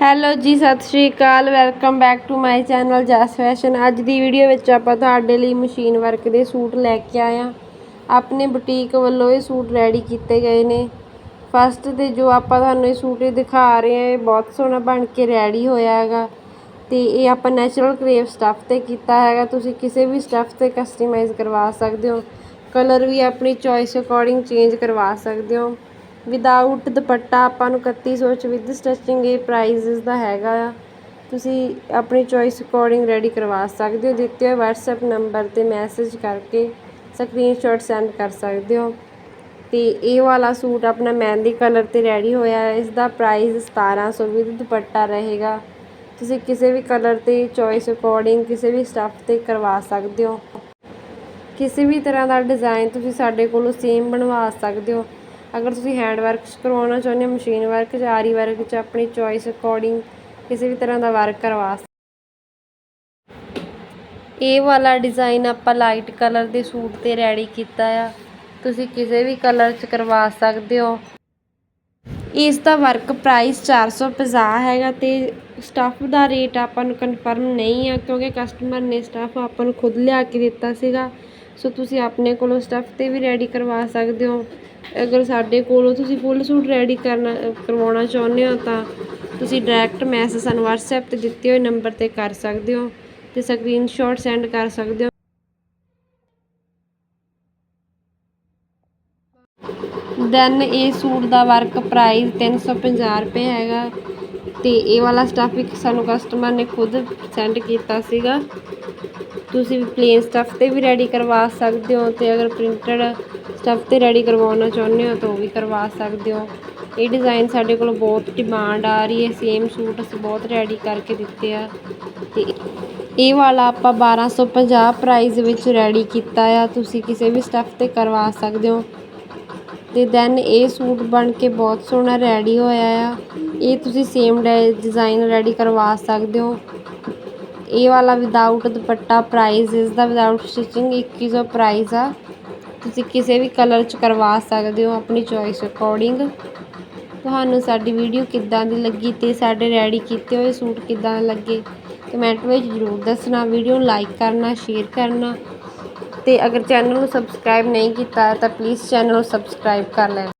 Hello ਜੀ, ਸਤਿ ਸ਼੍ਰੀ ਅਕਾਲ। Welcome back to my channel Jas fashion. ਅੱਜ ਦੀ ਵੀਡੀਓ ਵਿੱਚ ਆਪਾਂ ਤੁਹਾਡੇ ਲਈ ਮਸ਼ੀਨ ਵਰਕ ਦੇ ਸੂਟ ਲੈ ਕੇ ਆਏ ਹਾਂ। ਆਪਣੇ ਬੁਟੀਕ ਵੱਲੋਂ ਇਹ ਸੂਟ ਰੈਡੀ ਕੀਤੇ ਗਏ ਨੇ। ਫਸਟ ਤੇ ਜੋ ਆਪਾਂ ਤੁਹਾਨੂੰ ਇਹ ਸੂਟ ਦਿਖਾ ਰਹੇ ਹਾਂ, ਇਹ ਬਹੁਤ ਸੋਹਣਾ ਬਣ ਕੇ ਰੈਡੀ ਹੋਇਆ ਹੈਗਾ। ਤੇ ਇਹ ਆਪਾਂ ਨੈਚੁਰਲ ਕਰੇਵ ਸਟੱਫ ਤੇ ਕੀਤਾ ਹੈਗਾ। ਤੁਸੀਂ ਕਿਸੇ ਵੀ ਸਟੱਫ ਤੇ ਕਸਟਮਾਈਜ਼ ਕਰਵਾ ਸਕਦੇ ਹੋ। ਕਲਰ ਵੀ ਆਪਣੀ ਚੋਇਸ ਅਕੋਰਡਿੰਗ ਚੇਂਜ ਕਰਵਾ ਸਕਦੇ ਹੋ। ਵਿਦਆਊਟ ਦੁਪੱਟਾ ਆਪਾਂ ਨੂੰ ਇਕੱਤੀ ਸੌ ਚ ਵਿਦ ਸਟਿਚਿੰਗ ਇਹ ਪ੍ਰਾਈਜ਼ ਦਾ ਹੈਗਾ ਆ। ਤੁਸੀਂ ਆਪਣੀ ਚੋਇਸ ਅਕੋਰਡਿੰਗ ਰੈਡੀ ਕਰਵਾ ਸਕਦੇ ਹੋ। ਦਿੱਤੇ ਹੋਏ ਵਟਸਐਪ ਨੰਬਰ ਤੇ ਮੈਸੇਜ ਕਰਕੇ ਸਕਰੀਨਸ਼ਾਟ ਸੈਂਡ ਕਰ ਸਕਦੇ ਹੋ। ਤੇ ਇਹ ਵਾਲਾ ਸੂਟ ਆਪਣਾ ਮਹਿੰਦੀ ਕਲਰ ਤੇ ਰੈਡੀ ਹੋਇਆ ਹੈ। ਇਸ ਦਾ ਪ੍ਰਾਈਸ 1700 ਵਿਦ ਦੁਪੱਟਾ ਰਹੇਗਾ। ਤੁਸੀਂ ਕਿਸੇ ਵੀ ਕਲਰ ਤੇ ਚੋਇਸ ਅਕੋਰਡਿੰਗ ਕਿਸੇ ਵੀ ਸਟੱਫ ਤੇ ਕਰਵਾ ਸਕਦੇ ਹੋ। ਕਿਸੇ ਵੀ ਤਰ੍ਹਾਂ ਦਾ ਡਿਜ਼ਾਈਨ ਤੁਸੀਂ ਸਾਡੇ ਕੋਲੋਂ ਸੇਮ ਬਣਵਾ ਸਕਦੇ ਹੋ। ਅਗਰ ਤੁਸੀਂ ਹੈਂਡ ਵਰਕ ਕਰਵਾਉਣਾ ਚਾਹੁੰਦੇ ਹੋ ਮਸ਼ੀਨ ਵਰਕ ਜਾਂ ਆਰੀ ਵਰਕ 'ਚ ਆਪਣੀ ਚੋਇਸ ਅਕੋਰਡਿੰਗ ਕਿਸੇ ਵੀ ਤਰ੍ਹਾਂ ਦਾ ਵਰਕ ਕਰਵਾ ਇਹ ਵਾਲਾ ਡਿਜ਼ਾਈਨ ਆਪਾਂ ਲਾਈਟ ਕਲਰ ਦੇ ਸੂਟ ਤੇ ਰੈਡੀ ਕੀਤਾ ਆ। ਤੁਸੀਂ ਕਿਸੇ ਵੀ ਕਲਰ 'ਚ ਕਰਵਾ ਸਕਦੇ ਹੋ। ਇਸ ਦਾ ਵਰਕ ਪ੍ਰਾਈਸ 450 ਹੈਗਾ ਤੇ ਸਟੱਫ ਦਾ ਰੇਟ ਆਪਾਂ ਨੂੰ ਕਨਫਰਮ ਨਹੀਂ ਆ, ਕਿਉਂਕਿ ਕਸਟਮਰ ਨੇ ਸਟੱਫ ਆਪਾਂ ਨੂੰ ਖੁਦ ਲਿਆ ਕੇ ਦਿੱਤਾ ਸੀਗਾ। ਸੋ ਤੁਸੀਂ ਆਪਣੇ ਕੋਲੋਂ ਸਟੱਫ ਤੇ ਵੀ ਰੈਡੀ ਕਰਵਾ ਸਕਦੇ ਹੋ। ਅਗਰ ਸਾਡੇ ਕੋਲੋਂ ਤੁਸੀਂ ਫੁੱਲ ਸੂਟ ਰੈਡੀ ਕਰਨਾ, ਕਰਵਾਉਣਾ ਚਾਹੁੰਦੇ ਹੋ ਤਾਂ ਤੁਸੀਂ ਡਾਇਰੈਕਟ ਮੈਸੇਜ ਸਾਨੂੰ WhatsApp ਤੇ ਦਿੱਤੇ ਹੋਏ ਨੰਬਰ ਤੇ ਕਰ ਸਕਦੇ ਹੋ ਤੇ ਸਕਰੀਨਸ਼ਾਟ ਸੈਂਡ ਕਰ ਸਕਦੇ ਹੋ। ਦੈਨ ਇਹ ਸੂਟ ਦਾ ਵਰਕ ਪ੍ਰਾਈਸ 350 ਰੁਪਏ ਹੈਗਾ ਤੇ ਇਹ ਵਾਲਾ ਸਟੱਫ ਇੱਕ ਸਾਨੂੰ ਕਸਟਮਰ ਨੇ ਖੁਦ ਸੈਂਡ ਕੀਤਾ ਸੀਗਾ। ਤੁਸੀਂ ਵੀ ਪਲੇਨ ਸਟੱਫ ਤੇ ਵੀ ਰੈਡੀ ਕਰਵਾ ਸਕਦੇ ਹੋ ਤੇ ਅਗਰ ਪ੍ਰਿੰਟਡ ਸਟੱਫ ਤੇ ਰੈਡੀ ਕਰਵਾਉਣਾ ਚਾਹੁੰਦੇ ਹੋ ਤਾਂ ਉਹ ਵੀ ਕਰਵਾ ਸਕਦੇ ਹੋ। ਇਹ ਡਿਜ਼ਾਈਨ ਸਾਡੇ ਕੋਲ ਬਹੁਤ ਡਿਮਾਂਡ ਆ ਰਹੀ ਹੈ। ਸੇਮ ਸੂਟ ਅਸੀਂ ਬਹੁਤ ਰੈਡੀ ਕਰਕੇ ਦਿੱਤੇ ਆ। ਤੇ ਇਹ ਵਾਲਾ ਆਪਾਂ 1250 ਪ੍ਰਾਈਸ ਵਿੱਚ ਰੈਡੀ ਕੀਤਾ ਆ। ਤੁਸੀਂ ਕਿਸੇ ਵੀ ਸਟੱਫ ਤੇ ਕਰਵਾ ਸਕਦੇ ਹੋ। ਤੇ ਦੈਨ ਇਹ ਸੂਟ ਬਣ ਕੇ ਬਹੁਤ ਸੋਹਣਾ ਰੈਡੀ ਹੋਇਆ ਆ। ਇਹ ਤੁਸੀਂ ਸੇਮ ਡਿਜ਼ਾਈਨ ਰੈਡੀ ਕਰਵਾ ਸਕਦੇ ਹੋ। ਇਹ ਵਾਲਾ ਵਿਦਆਊਟ ਦੁਪੱਟਾ ਪ੍ਰਾਈਸ ਇਸ ਦਾ ਵਿਦਆਊਟ ਸਟਿਚਿੰਗ 2100 ਪ੍ਰਾਈਸ ਆ, ਤੁਸੀਂ ਕਿਸੇ ਵੀ ਕਲਰ ਚ ਕਰਵਾ ਸਕਦੇ ਹੋ ਆਪਣੀ ਚੋਇਸ ਅਕੋਰਡਿੰਗ ਤੁਹਾਨੂੰ ਸਾਡੀ ਵੀਡੀਓ ਕਿੱਦਾਂ ਦੀ ਲੱਗੀ ਤੇ ਸਾਡੇ ਰੈਡੀ ਕੀਤੇ ਹੋਏ ਸੂਟ ਕਿੱਦਾਂ ਲੱਗੇ ਕਮੈਂਟ ਵਿੱਚ ਜ਼ਰੂਰ ਦੱਸਣਾ ਵੀਡੀਓ ਨੂੰ ਲਾਈਕ ਕਰਨਾ ਸ਼ੇਅਰ ਕਰਨਾ। ਤੇ ਅਗਰ ਚੈਨਲ ਨੂੰ ਸਬਸਕ੍ਰਾਈਬ ਨਹੀਂ ਕੀਤਾ ਤਾਂ ਪਲੀਜ਼ ਚੈਨਲ ਨੂੰ ਸਬਸਕ੍ਰਾਈਬ ਕਰ ਲੈਣਾ।